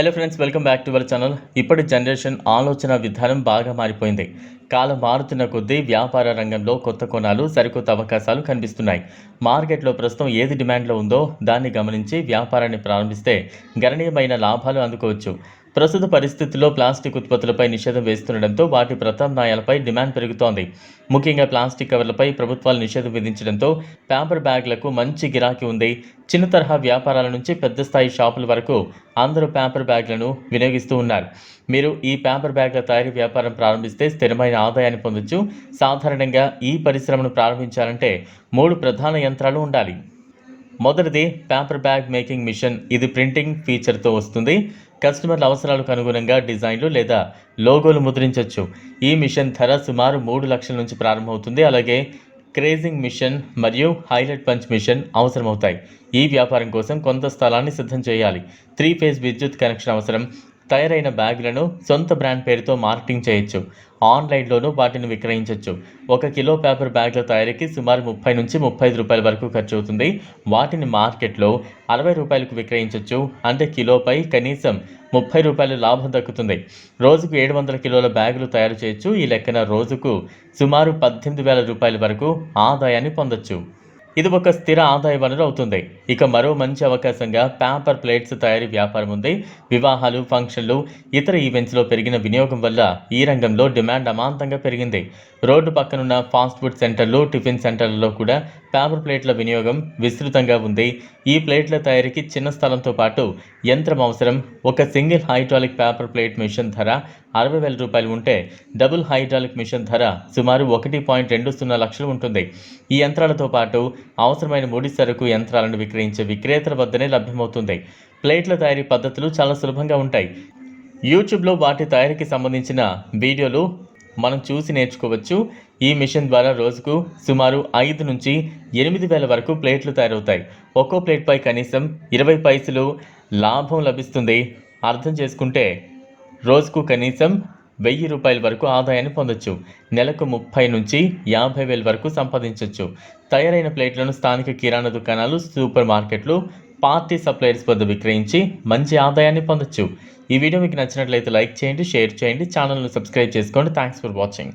Hello friends welcome back to our channel ఇప్పటి generation ఆలోచన విధానం బాగా మారిపోయింది. కాలం మారుతున్న కొద్దీ వ్యాపార రంగంలో కొత్త కోణాలు సరికొత్త అవకాశాలు కనిపిస్తున్నాయి. మార్కెట్లో ప్రస్తుతం ఏది డిమాండ్లో ఉందో దాన్ని గమనించి వ్యాపారాన్ని ప్రారంభిస్తే గణనీయమైన లాభాలు అందుకోవచ్చు. ప్రస్తుత పరిస్థితుల్లో ప్లాస్టిక్ ఉత్పత్తులపై నిషేధం వేస్తుండటంతో వాటి ప్రత్యామ్నాయాలపై డిమాండ్ పెరుగుతోంది. ముఖ్యంగా ప్లాస్టిక్ కవర్లపై ప్రభుత్వాలు నిషేధం విధించడంతో పేపర్ బ్యాగ్లకు మంచి గిరాకీ ఉంది. చిన్న తరహా వ్యాపారాల నుంచి పెద్ద స్థాయి షాపుల వరకు అందరూ పేపర్ బ్యాగ్లను వినియోగిస్తూ ఉన్నారు. మీరు ఈ పేపర్ బ్యాగ్ల తయారీ వ్యాపారం ప్రారంభిస్తే స్థిరమైన ఆదాయాన్ని పొందొచ్చు. సాధారణంగా ఈ పరిశ్రమను ప్రారంభించాలంటే మూడు ప్రధాన యంత్రాలు ఉండాలి. మొదటిది పేపర్ బ్యాగ్ మేకింగ్ మిషన్. ఇది ప్రింటింగ్ ఫీచర్తో వస్తుంది. కస్టమర్ల అవసరాలకు అనుగుణంగా డిజైన్లు లేదా లోగోలు ముద్రించవచ్చు ఈ మిషన్ ధర సుమారు మూడు లక్షల నుంచి ప్రారంభమవుతుంది. అలాగే క్రేజింగ్ మిషన్ మరియు హైలైట్ పంచ్ మిషన్ అవసరమవుతాయి. ఈ వ్యాపారం కోసం కొంత స్థలాన్ని సిద్ధం చేయాలి. త్రీ ఫేజ్ విద్యుత్ కనెక్షన్ అవసరం. తయారైన బ్యాగులను సొంత బ్రాండ్ పేరుతో మార్కెటింగ్ చేయొచ్చు. ఆన్లైన్లోనూ వాటిని విక్రయించవచ్చు ఒక కిలో పేపర్ బ్యాగ్ల తయారీకి సుమారు ముప్పై నుంచి ముప్పై ఐదు రూపాయల వరకు ఖర్చు అవుతుంది వాటిని మార్కెట్లో అరవై రూపాయలకు విక్రయించవచ్చు అంటే కిలోపై కనీసం ముప్పై రూపాయలు లాభం దక్కుతుంది. రోజుకు ఏడు వందల కిలోల బ్యాగులు తయారు చేయొచ్చు. ఈ లెక్కన రోజుకు సుమారు పద్దెనిమిది వేల రూపాయల వరకు ఆదాయాన్ని పొందొచ్చు. ఇది ఒక స్థిర ఆదాయ వనరు అవుతుంది. ఇక మరో మంచి అవకాశంగా పేపర్ ప్లేట్స్ తయారీ వ్యాపారం ఉంది. వివాహాలు ఫంక్షన్లు ఇతర ఈవెంట్స్లో పెరిగిన వినియోగం వల్ల ఈ రంగంలో డిమాండ్ అమాంతంగా పెరిగింది. రోడ్డు పక్కనున్న ఫాస్ట్ ఫుడ్ సెంటర్లు టిఫిన్ సెంటర్లలో కూడా పేపర్ ప్లేట్ల వినియోగం విస్తృతంగా ఉంది. ఈ ప్లేట్ల తయారీకి చిన్న స్థలంతో పాటు యంత్రం అవసరం. ఒక single hydraulic paper plate machine ధర అరవై వేల రూపాయలు ఉంటే డబుల్ హైడ్రాలిక్ మిషన్ ధర సుమారు ఒకటి పాయింట్ రెండు సున్నా లక్షలు ఉంటుంది. ఈ యంత్రాలతో పాటు అవసరమైన ముడి సరుకు యంత్రాలను విక్రయించే విక్రేతల వద్దనే లభ్యమవుతుంది. ప్లేట్ల తయారీ పద్ధతులు చాలా సులభంగా ఉంటాయి. యూట్యూబ్లో వాటి తయారీకి సంబంధించిన వీడియోలు మనం చూసి నేర్చుకోవచ్చు. ఈ మిషన్ ద్వారా రోజుకు సుమారు ఐదు నుంచి ఎనిమిది వేల వరకు ప్లేట్లు తయారవుతాయి. ఒక్కో ప్లేట్పై కనీసం ఇరవై పైసలు లాభం లభిస్తుంది. అర్థం చేసుకుంటే రోజుకు కనీసం వెయ్యి రూపాయల వరకు ఆదాయాన్ని పొందొచ్చు. నెలకు ముప్పై నుంచి యాభై వేల వరకు సంపాదించవచ్చు తయారైన ప్లేట్లను స్థానిక కిరాణా దుకాణాలు సూపర్ మార్కెట్లు పార్టీ సప్లయర్స్ వద్ద విక్రయించి మంచి ఆదాయాన్ని పొందొచ్చు. ఈ వీడియో మీకు నచ్చినట్లయితే లైక్ చేయండి షేర్ చేయండి ఛానల్ను సబ్స్క్రైబ్ చేసుకోండి. Thanks for watching